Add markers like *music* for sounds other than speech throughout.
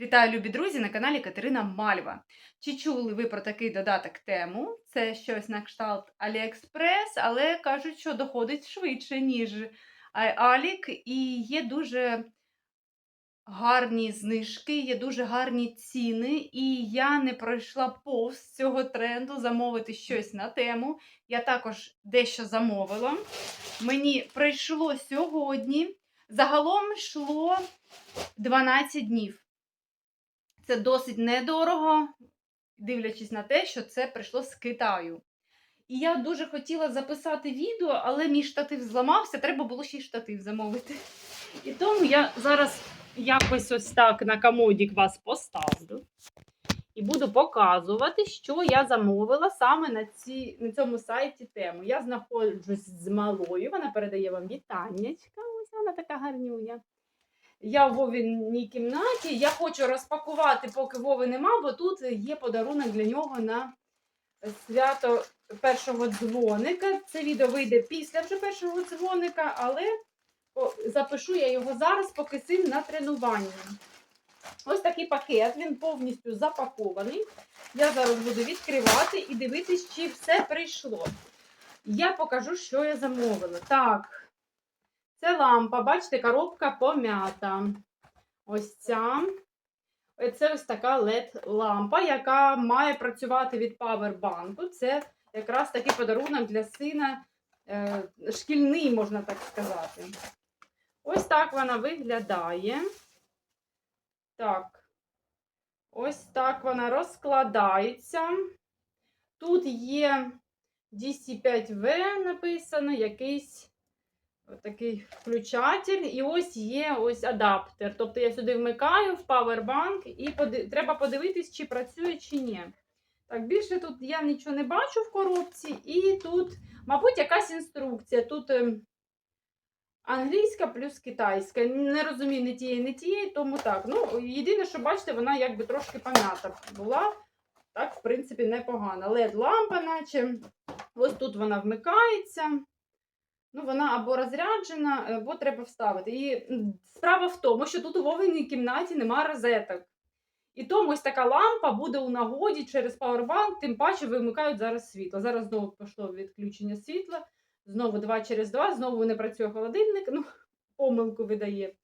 Вітаю, любі друзі, на каналі Катерина Мальва. Чи чули ви про такий додаток тему? Це щось на кшталт Аліекспрес, але кажуть, що доходить швидше, ніж Алік, і є дуже гарні знижки, є дуже гарні ціни, і я не пройшла повз цього тренду замовити щось на тему. Я також дещо замовила. Мені прийшло сьогодні. Загалом йшло 12 днів. Це досить недорого, дивлячись на те, що це прийшло з Китаю. І я дуже хотіла записати відео, але мій штатив зламався, треба було ще й штатив замовити. І тому я зараз якось ось так на комодік вас поставлю і буду показувати, що я замовила саме на, ці, на цьому сайті тему. Я знаходжусь з малою, вона передає вам вітаннячка. Ось вона така гарнюня. Я в Вовіній кімнаті. Я хочу розпакувати, поки Вови нема, бо тут є подарунок для нього на свято першого дзвоника. Це відео вийде після вже першого дзвоника, але запишу я його зараз, поки син на тренуванні. Ось такий пакет, він повністю запакований. Я зараз буду відкривати і дивитись, чи все прийшло. Я покажу, що я замовила. Так, це лампа, бачите, коробка пом'ята. Ось ця. Це ось така LED-лампа, яка має працювати від павербанку. Це якраз такий подарунок для сина е, шкільний, можна так сказати. Ось так вона виглядає. Так. Ось так вона розкладається. Тут є DC5V написано, якийсь такий включатель. І ось є ось адаптер. Тобто я сюди вмикаю в павербанк і поди... треба подивитись, чи працює, чи ні. Так, більше тут я нічого не бачу в коробці, і тут, мабуть, якась інструкція. Тут ем, англійська плюс китайська. Не розумію ні тієї, ні тієї, тому так. Ну, єдине, що бачите, вона якби трошки пом'ята була. Так, в принципі, непогано. led лампа наче. Ось тут вона вмикається. Ну, вона або розряджена, або треба вставити. І справа в тому, що тут у Вовиній кімнаті немає розеток. І тому ось така лампа буде у нагоді через павербанк, тим паче вимикають зараз світло. Зараз знову пішло відключення світла, знову 2 через 2, знову не працює холодильник, ну, *laughs* помилку видає.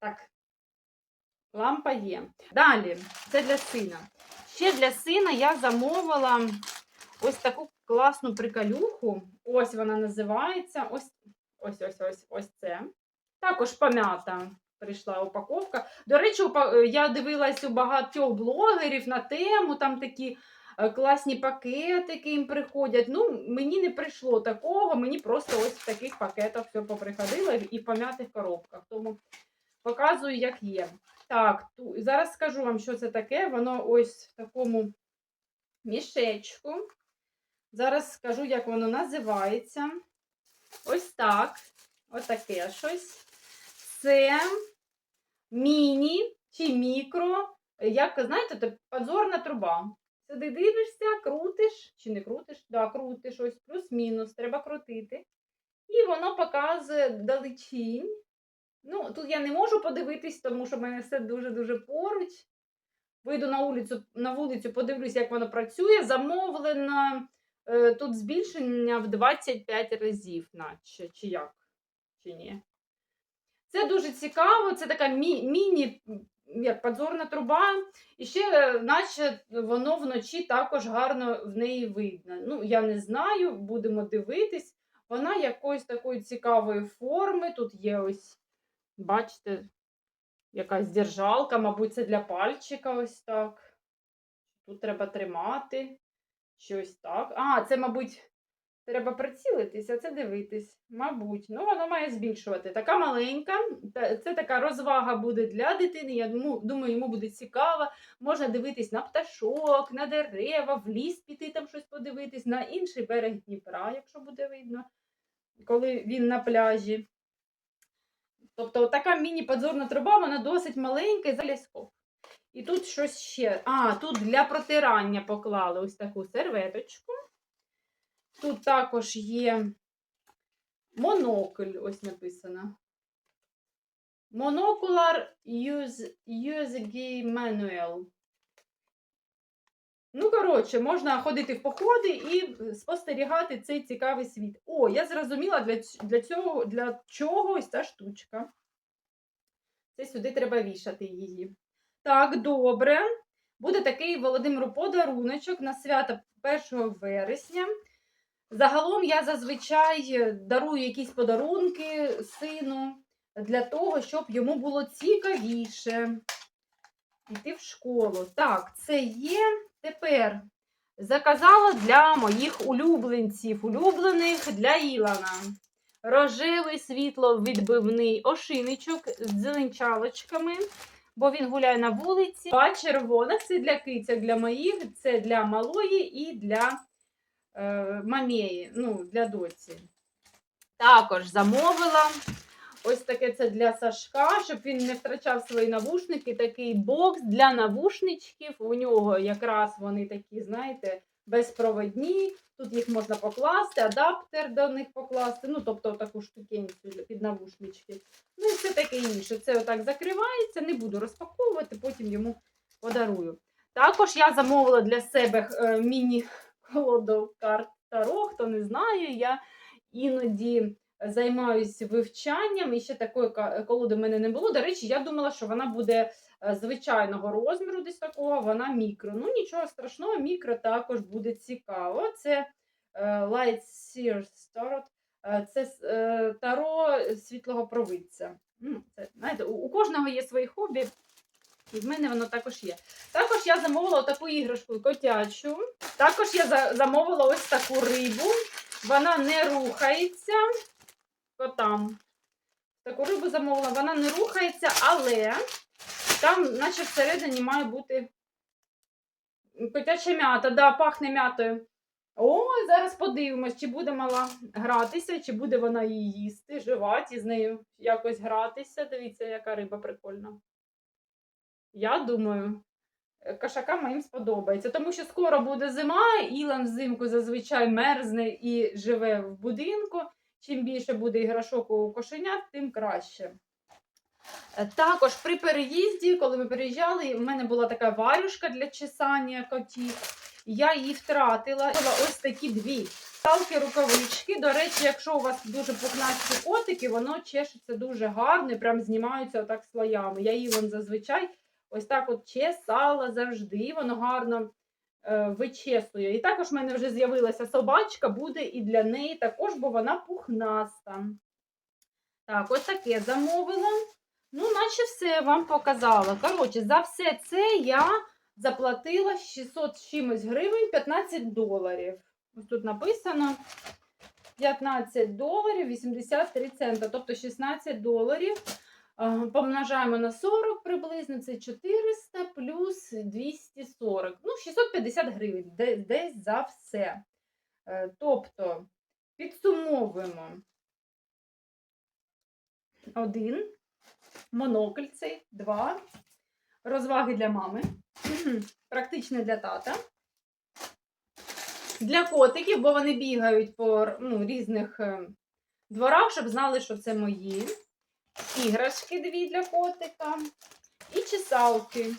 Так, лампа є. Далі, це для сина. Ще для сина я замовила ось таку класну приколюху. Ось вона називається. Ось ось ось ось ось це. Також пом'ята прийшла упаковка. До речі, е, я дивилась у багатьох блогерів на тему, там такі е, класні пакетики їм приходять. Ну, мені не прийшло такого, мені просто ось в таких пакетах все поприходило і в пом'ятих коробках. Тому показую, як є. Так, зараз скажу вам, що це таке. Воно ось в такому мішечку. Зараз скажу, як воно називається. Ось так. Отаке щось. Це міні чи мікро, як, знаєте, подзорна труба. Сюди дивишся, крутиш, чи не крутиш? Да, крутиш, ось плюс-мінус, треба крутити. І воно показує далечінь. Ну, тут я не можу подивитись, тому що в мене все дуже-дуже поруч. Вийду на вулицю, на вулицю, подивлюсь, як воно працює. Замовлено тут збільшення в 25 разів, наче, чи як? Чи ні? Це дуже цікаво, це така мі- міні, як подзорна труба. І ще, е, наче воно вночі також гарно в неї видно. Ну, я не знаю, будемо дивитись. Вона якоїсь такої цікавої форми. Тут є ось, бачите, якась держалка, мабуть, це для пальчика ось так. Тут треба тримати. Щось так. А, це, мабуть, треба прицілитись, а це дивитись. Мабуть. Ну, воно має збільшувати. Така маленька. Це така розвага буде для дитини. Я думаю, йому буде цікаво. Можна дивитись на пташок, на дерева, в ліс піти там щось подивитись, на інший берег Дніпра, якщо буде видно, коли він на пляжі. Тобто така міні-подзорна труба, вона досить маленька і залізков. І тут щось ще. А, тут для протирання поклали ось таку серветочку. Тут також є монокль, ось написано. Monocular USG Manual. Ну, коротше, можна ходити в походи і спостерігати цей цікавий світ. О, я зрозуміла, для, для, цього, для чого ось ця штучка. Це сюди треба вішати її. Так, добре. Буде такий Володимиру подаруночок на свято 1 вересня. Загалом я зазвичай дарую якісь подарунки сину для того, щоб йому було цікавіше йти в школу. Так, це є. Тепер заказала для моїх улюбленців, улюблених для Ілана. Рожевий світловідбивний ошиничок з зеленчалочками, бо він гуляє на вулиці. А червона це для кицяк, для моїх, це для малої і для е, мамєї, ну, для доці. Також замовила. Ось таке це для Сашка, щоб він не втрачав свої навушники. Такий бокс для навушничків. У нього якраз вони такі, знаєте, безпроводні. Тут їх можна покласти, адаптер до них покласти. Ну, тобто таку штукенцю для- під навушнички. Ну і все таке інше. Це отак закривається, не буду розпаковувати, потім йому подарую. Також я замовила для себе е, міні-колоду карт Таро. Хто не знає, я іноді займаюся вивчанням. І ще такої колоди в мене не було. До речі, я думала, що вона буде звичайного розміру, десь такого, вона мікро. Ну, нічого страшного, мікро також буде цікаво. Це е, Light Sears Tarot. Е, Це е, таро світлого провидця. Ну, це, знаєте, у, кожного є свої хобі, і в мене воно також є. Також я замовила таку іграшку котячу. Також я за- замовила ось таку рибу. Вона не рухається. Котам. Таку рибу замовила, вона не рухається, але там, наче всередині, має бути котяча м'ята, да, пахне м'ятою. Ой, зараз подивимось, чи буде мала гратися, чи буде вона її їсти, живати і з нею якось гратися. Дивіться, яка риба прикольна. Я думаю, кошакам моїм сподобається, тому що скоро буде зима, Ілан взимку зазвичай мерзне і живе в будинку. Чим більше буде іграшок у кошенят, тим краще. Е, Також при переїзді, коли ми переїжджали, в мене була така варюшка для чесання котів. Я її втратила. Ось такі дві талки рукавички. До речі, якщо у вас дуже пухнасті котики, воно чешеться дуже гарно, і прям знімаються отак слоями. Я її вон зазвичай ось так от чесала завжди, воно гарно е, вичесує. І також в мене вже з'явилася собачка, буде і для неї також, бо вона пухнаста. Так, ось таке замовила. Ну, наче все вам показала. Коротше, за все це я заплатила 600 з чимось гривень 15 доларів. Ось тут написано 15 доларів 83 цента, тобто 16 доларів. Помножаємо на 40 приблизно, це 400 плюс 240. Ну, 650 гривень де- десь за все. Е, Тобто, підсумовуємо. Один, монокль цей, два, розваги для мами, практичне для тата. Для котиків, бо вони бігають по ну, різних е, дворах, щоб знали, що це мої. Іграшки дві для котика. І чесалки.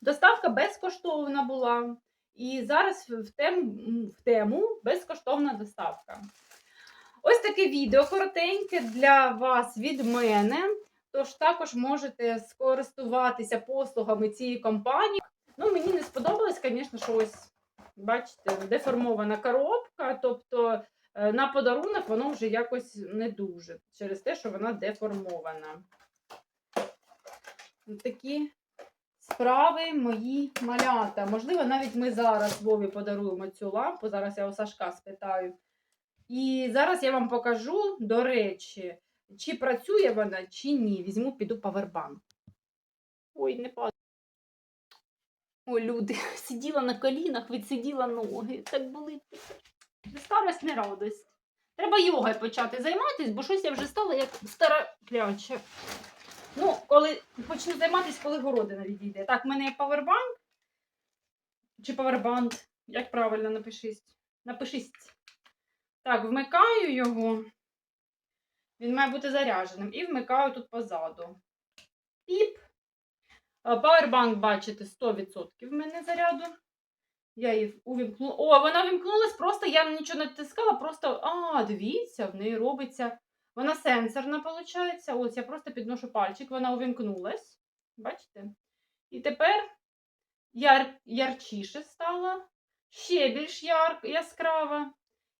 Доставка безкоштовна була. І зараз в тему, в тему безкоштовна доставка. Ось таке відео коротеньке для вас від мене. Тож також можете скористуватися послугами цієї компанії. Ну, мені не сподобалось, звісно, що ось, бачите, деформована коробка. Тобто е, на подарунок воно вже якось не дуже через те, що вона деформована. Такі справи мої малята. Можливо, навіть ми зараз Вові подаруємо цю лампу. Зараз я у Сашка спитаю. І зараз я вам покажу, до речі, чи працює вона, чи ні. Візьму, піду павербанк. Ой, не падає. Ой, люди, *laughs* сиділа на колінах, відсиділа ноги. Так болить. Старость не радость. Треба йогою почати займатися, бо щось я вже стала як стара кляча. Ну, коли почну займатися, коли городина відійде. Так, в мене є павербанк. Чи павербанк, як правильно напишись. Напишись. Так, вмикаю його. Він має бути зарядженим. І вмикаю тут позаду. Піп. Е, Powerbank, бачите, 100% в мене заряду. Я її увімкнула. О, вона увімкнулась, просто я нічого не натискала, просто. А, дивіться, в неї робиться. Вона сенсорна, виходить. Ось я просто підношу пальчик, вона увімкнулась. Бачите? І тепер яр... ярчіше стала, ще більш яр... яскрава.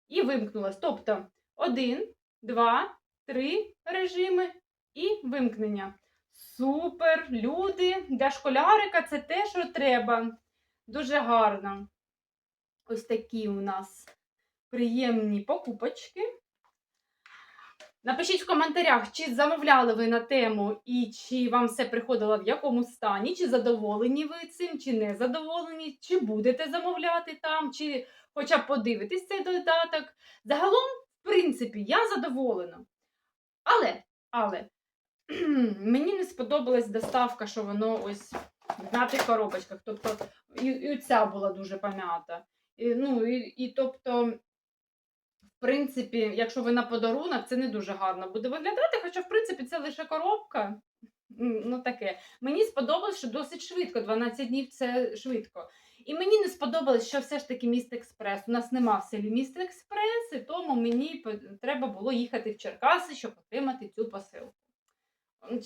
І вимкнулась. Тобто один, два, три режими і вимкнення. Супер! Люди! Для школярика це те, що треба. Дуже гарно. Ось такі у нас приємні покупочки. Напишіть в коментарях, чи замовляли ви на тему і чи вам все приходило в якому стані, чи задоволені ви цим, чи не задоволені, чи будете замовляти там, чи хоча б подивитись цей додаток. Загалом, в принципі, я задоволена. Але, але *clears throat* мені не сподобалась доставка, що воно ось в м'ятих коробочках. Тобто, і, і ця була дуже пом'ята. І, ну, і, і тобто, в принципі, якщо ви на подарунок, це не дуже гарно буде виглядати. Хоча, в принципі, це лише коробка. Ну, таке. Мені сподобалось, що досить швидко. 12 днів це швидко. І мені не сподобалось, що все ж таки міст експрес. У нас нема в селі міст експрес, і тому мені треба було їхати в Черкаси, щоб отримати цю посилку.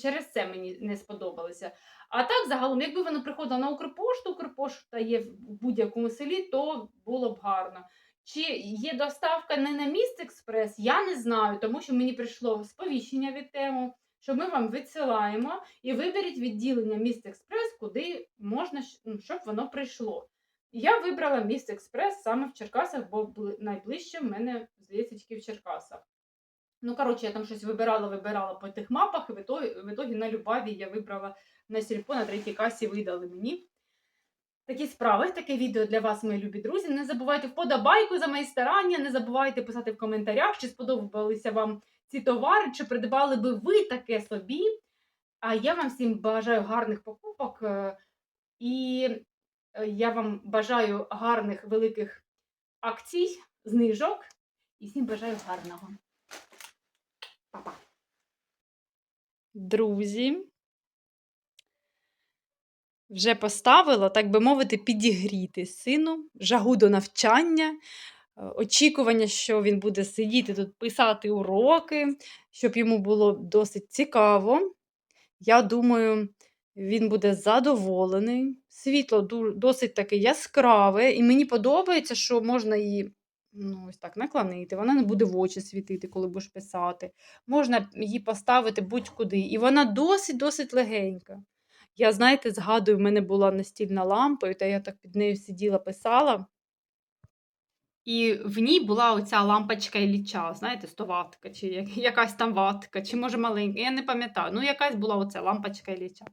Через це мені не сподобалося. А так, загалом, якби воно приходило на Укрпошту, Укрпошта є в будь-якому селі, то було б гарно. Чи є доставка не на міст експрес, я не знаю, тому що мені прийшло сповіщення від тему, що ми вам відсилаємо і виберіть відділення міст експрес, куди можна, ну, щоб воно прийшло. Я вибрала міст експрес саме в Черкасах, бо найближче в мене, здається, тільки в Черкасах. Ну, коротше, я там щось вибирала, вибирала по тих мапах, і в ітогі, в ітогі на Любаві я вибрала на сільпо, на третій касі видали мені. Такі справи, таке відео для вас, мої любі друзі. Не забувайте вподобайку за мої старання, не забувайте писати в коментарях, чи сподобалися вам ці товари, чи придбали би ви таке собі. А я вам всім бажаю гарних покупок е, і е, я вам бажаю гарних великих акцій, знижок. І всім бажаю гарного. Па-па. Друзі. Вже поставила, так би мовити, підігріти сину, жагу до навчання, е, очікування, що він буде сидіти тут, писати уроки, щоб йому було досить цікаво. Я думаю, він буде задоволений. Світло досить таке яскраве, і мені подобається, що можна її ну, ось так наклонити. Вона не буде в очі світити, коли будеш писати. Можна її поставити будь-куди. І вона досить-досить легенька. Я, знаєте, згадую, в мене була настільна лампа, і та я так під нею сиділа, писала. І в ній була оця лампочка Ілліча, знаєте, 100 ватка, чи якась там ватка, чи може маленька, я не пам'ятаю. Ну, якась була оця лампочка Ілліча.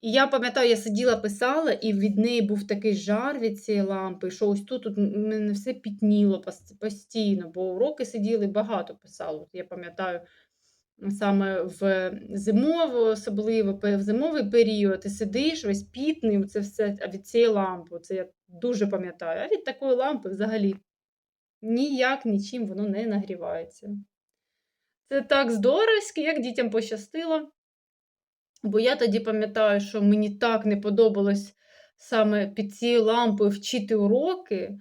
І я пам'ятаю, я сиділа, писала, і від неї був такий жар від цієї лампи, що ось тут м- мене все пітніло постійно, бо уроки сиділи багато писала. Я пам'ятаю, саме в зимову, особливо в зимовий період, ти сидиш весь пітний, це все від цієї лампи. Це я дуже пам'ятаю. А від такої лампи взагалі ніяк нічим воно не нагрівається. Це так здоровськи, як дітям пощастило. Бо я тоді пам'ятаю, що мені так не подобалось саме під цією лампою вчити уроки.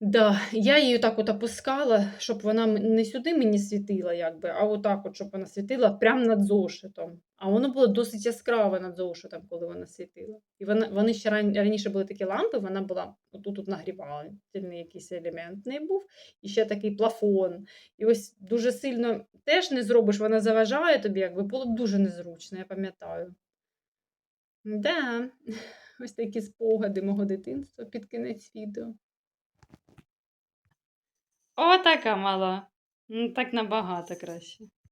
Да, я її так от опускала, щоб вона не сюди мені світила, якби, а отак, от, щоб вона світила прямо над зошитом. А воно було досить яскраве над зошитом, коли вона світила. І вона, вони ще раніше були такі лампи, вона була отут тут нагрівальний якийсь елемент в неї був, і ще такий плафон. І ось дуже сильно теж не зробиш, вона заважає тобі, якби було б дуже незручно, я пам'ятаю. Да, *laughs* ось такі спогади мого дитинства під кінець відео. О, така мала. Ну, так набагато краще.